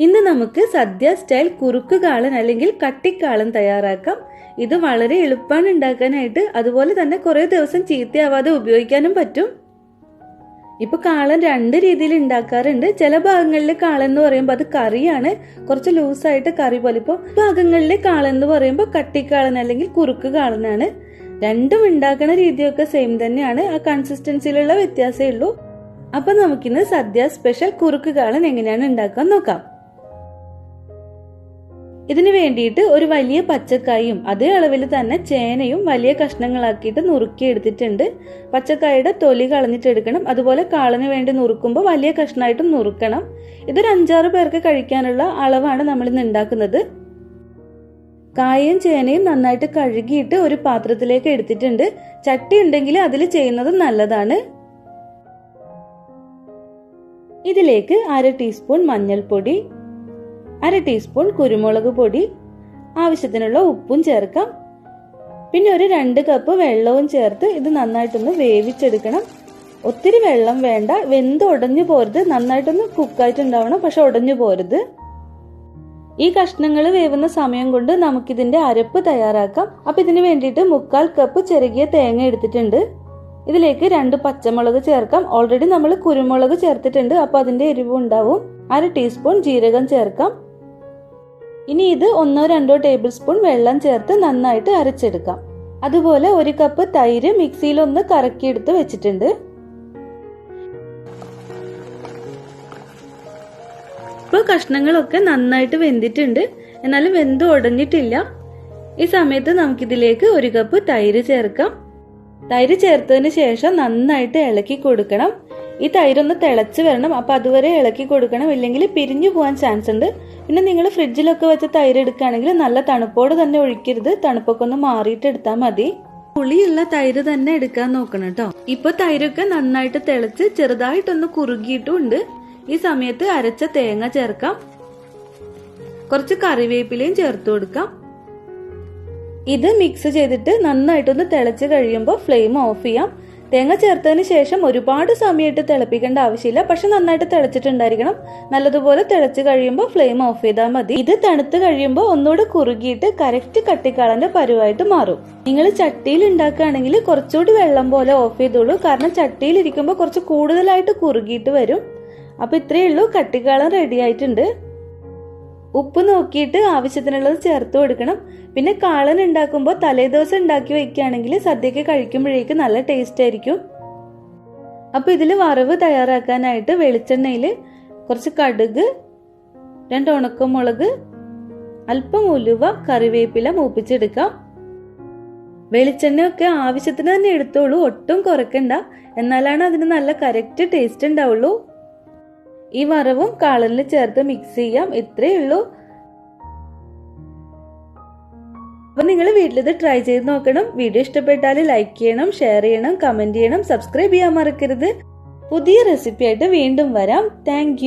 ഇന്ന് നമുക്ക് സദ്യ സ്റ്റൈൽ കുറുക്ക് കാളൻ അല്ലെങ്കിൽ കട്ടിക്കാളൻ തയ്യാറാക്കാം. ഇത് വളരെ എളുപ്പമാണ് ഉണ്ടാക്കാനായിട്ട്. അതുപോലെ തന്നെ കുറേ ദിവസം ചീത്തയാവാതെ ഉപയോഗിക്കാനും പറ്റും. ഇപ്പൊ കാളൻ രണ്ട് രീതിയിൽ ഉണ്ടാക്കാറുണ്ട്. ചില ഭാഗങ്ങളിൽ കാളൻ എന്ന് പറയുമ്പോൾ അത് കറിയാണ്. കുറച്ച് ലൂസായിട്ട് കറി പോലെ. ഇപ്പോൾ ഭാഗങ്ങളിൽ കാളൻ എന്ന് പറയുമ്പോൾ കട്ടിക്കാളൻ അല്ലെങ്കിൽ കുറുക്ക് കാളനാണ് രണ്ടും ഉണ്ടാക്കുന്ന രീതിയൊക്കെ സെയിം തന്നെയാണ്. ആ കൺസിസ്റ്റൻസിയിലുള്ള വ്യത്യാസമേ ഉള്ളൂ. അപ്പൊ നമുക്കിന്ന് സദ്യ സ്പെഷ്യൽ കുറുക്ക് കാളൻ എങ്ങനെയാണ് ഉണ്ടാക്കാൻ നോക്കാം. ഇതിനു വേണ്ടിയിട്ട് ഒരു വലിയ പച്ചക്കായും അതേ അളവിൽ തന്നെ ചേനയും വലിയ കഷ്ണങ്ങളാക്കിയിട്ട് നുറുക്കി എടുത്തിട്ടുണ്ട് പച്ചക്കായുടെ തൊലി കളഞ്ഞിട്ട് എടുക്കണം അതുപോലെ കാളന് വേണ്ടി നുറുക്കുമ്പോൾ വലിയ കഷ്ണമായിട്ടും നുറുക്കണം. ഇതൊരു അഞ്ചാറ് പേർക്ക് കഴിക്കാനുള്ള അളവാണ് നമ്മൾ ഇന്ന് ഉണ്ടാക്കുന്നത്. കായയും ചേനയും നന്നായിട്ട് കഴുകിയിട്ട് ഒരു പാത്രത്തിലേക്ക് എടുത്തിട്ടുണ്ട്. ചട്ടി ഉണ്ടെങ്കിൽ അതിൽ ചെയ്യുന്നത് നല്ലതാണ്. ഇതിലേക്ക് അര ടീസ്പൂൺ മഞ്ഞൾപ്പൊടി അര ടീസ്പൂൺ കുരുമുളക് പൊടി ആവശ്യത്തിനുള്ള ഉപ്പും ചേർക്കാം. പിന്നെ ഒരു രണ്ട് കപ്പ് വെള്ളവും ചേർത്ത് ഇത് നന്നായിട്ടൊന്ന് വേവിച്ചെടുക്കണം. ഒത്തിരി വെള്ളം വേണ്ട. വെന്ത് ഉടഞ്ഞു പോരുത്. നന്നായിട്ടൊന്ന് കുക്കായിട്ടുണ്ടാവണം പക്ഷെ ഉടഞ്ഞു പോരുത്. ഈ കഷ്ണങ്ങൾ വേവുന്ന സമയം കൊണ്ട് നമുക്കിതിന്റെ അരപ്പ് തയ്യാറാക്കാം. അപ്പൊ ഇതിന് വേണ്ടിയിട്ട് മുക്കാൽ കപ്പ് ചെറുകിയ തേങ്ങ എടുത്തിട്ടുണ്ട്. ഇതിലേക്ക് രണ്ട് പച്ചമുളക് ചേർക്കാം. ഓൾറെഡി നമ്മൾ കുരുമുളക് ചേർത്തിട്ടുണ്ട്. അപ്പൊ അതിന്റെ എരിവ് ഉണ്ടാവും. അര ടീസ്പൂൺ ജീരകം ചേർക്കാം. ഇനി ഇത് ഒന്നോ രണ്ടോ ടേബിൾ സ്പൂൺ വെള്ളം ചേർത്ത് നന്നായിട്ട് അരച്ചെടുക്കാം. അതുപോലെ ഒരു കപ്പ് തൈര് മിക്സിയിൽ ഒന്ന് കറക്കിയെടുത്ത് വെച്ചിട്ടുണ്ട്. ഇപ്പോൾ കഷ്ണങ്ങളൊക്കെ നന്നായിട്ട് വെന്തിട്ടുണ്ട്. എന്നാലും വെന്ത് ഉടഞ്ഞിട്ടില്ല. ഈ സമയത്ത് നമുക്കിതിലേക്ക് ഒരു കപ്പ് തൈര് ചേർക്കാം. തൈര് ചേർത്തതിന് ശേഷം നന്നായിട്ട് ഇളക്കി കൊടുക്കണം. ഈ തൈരൊന്ന് തിളച്ച് വരണം. അപ്പൊ അതുവരെ ഇളക്കി കൊടുക്കണം. ഇല്ലെങ്കിൽ പിരിഞ്ഞു പോകാൻ ചാൻസ് ഉണ്ട്. പിന്നെ നിങ്ങൾ ഫ്രിഡ്ജിലൊക്കെ വെച്ച് തൈര് എടുക്കുകയാണെങ്കിൽ നല്ല തണുപ്പോട് തന്നെ ഒഴിക്കരുത്. തണുപ്പൊക്കെ ഒന്ന് മാറിയിട്ട് എടുത്താൽ മതി. പുളിയുള്ള തൈര് തന്നെ എടുക്കാൻ നോക്കണം കേട്ടോ. ഇപ്പൊ തൈരൊക്കെ നന്നായിട്ട് തിളച്ച് ചെറുതായിട്ടൊന്ന് കുറുകിയിട്ടുമുണ്ട് ഈ സമയത്ത് അരച്ച തേങ്ങ ചേർക്കാം. കുറച്ച് കറിവേപ്പിലയും ചേർത്ത് കൊടുക്കാം. ഇത് മിക്സ് ചെയ്തിട്ട് നന്നായിട്ടൊന്ന് തിളച്ച് കഴിയുമ്പോൾ ഫ്ലെയിം ഓഫ് ചെയ്യാം. തേങ്ങ ചേർത്തതിന് ശേഷം ഒരുപാട് സമയമായിട്ട് തിളപ്പിക്കേണ്ട ആവശ്യമില്ല. പക്ഷെ നന്നായിട്ട് തിളച്ചിട്ടുണ്ടായിരിക്കണം. നല്ലതുപോലെ തിളച്ച് കഴിയുമ്പോൾ ഫ്ലെയിം ഓഫ് ചെയ്താൽ മതി. ഇത് തണുത്ത് കഴിയുമ്പോൾ ഒന്നുകൂടെ കുറുകിയിട്ട് കറക്റ്റ് കട്ടിക്കാളന്റെ പരുവായിട്ട് മാറും. നിങ്ങൾ ചട്ടിയിൽ ഉണ്ടാക്കുകയാണെങ്കിൽ കുറച്ചുകൂടി വെള്ളം പോലെ ഓഫ് ചെയ്തോളൂ. കാരണം ചട്ടിയിൽ ഇരിക്കുമ്പോൾ കുറച്ച് കൂടുതലായിട്ട് കുറുകിയിട്ട് വരും. അപ്പോൾ ഇത്രയേ ഉള്ളൂ. കട്ടിക്കാളം റെഡി ആയിട്ടുണ്ട്. ഉപ്പ് നോക്കിയിട്ട് ആവശ്യത്തിനുള്ളത് ചേർത്ത് കൊടുക്കണം. പിന്നെ കാളൻ ഉണ്ടാക്കുമ്പോൾ തലേദിവസം ഉണ്ടാക്കി വെക്കുകയാണെങ്കിൽ സദ്യക്ക് കഴിക്കുമ്പോഴേക്ക് നല്ല ടേസ്റ്റ് ആയിരിക്കും. അപ്പൊ ഇതിൽ വറവ് തയ്യാറാക്കാനായിട്ട് വെളിച്ചെണ്ണയിൽ കുറച്ച് കടുക് രണ്ട് ഉണക്കമുളക് അല്പം ഉലുവ കറിവേപ്പില മൂപ്പിച്ചെടുക്കാം. വെളിച്ചെണ്ണയൊക്കെ ആവശ്യത്തിന് തന്നെ എടുത്തോളൂ ഒട്ടും കുറക്കണ്ട. എന്നാലാണ് അതിന് നല്ല കറക്റ്റ് ടേസ്റ്റ് ഉണ്ടാവുള്ളൂ. ഈ വറവും കാളനിൽ ചേർത്ത് മിക്സ് ചെയ്യാം. ഇത്രയേ ഉള്ളൂ. അപ്പൊ നിങ്ങൾ വീട്ടിൽ ഇത് ട്രൈ ചെയ്ത് നോക്കണം. വീഡിയോ ഇഷ്ടപ്പെട്ടാൽ ലൈക്ക് ചെയ്യണം ഷെയർ ചെയ്യണം കമന്റ് ചെയ്യണം സബ്സ്ക്രൈബ് ചെയ്യാൻ മറക്കരുത്. പുതിയ റെസിപ്പി ആയിട്ട് വീണ്ടും വരാം. താങ്ക്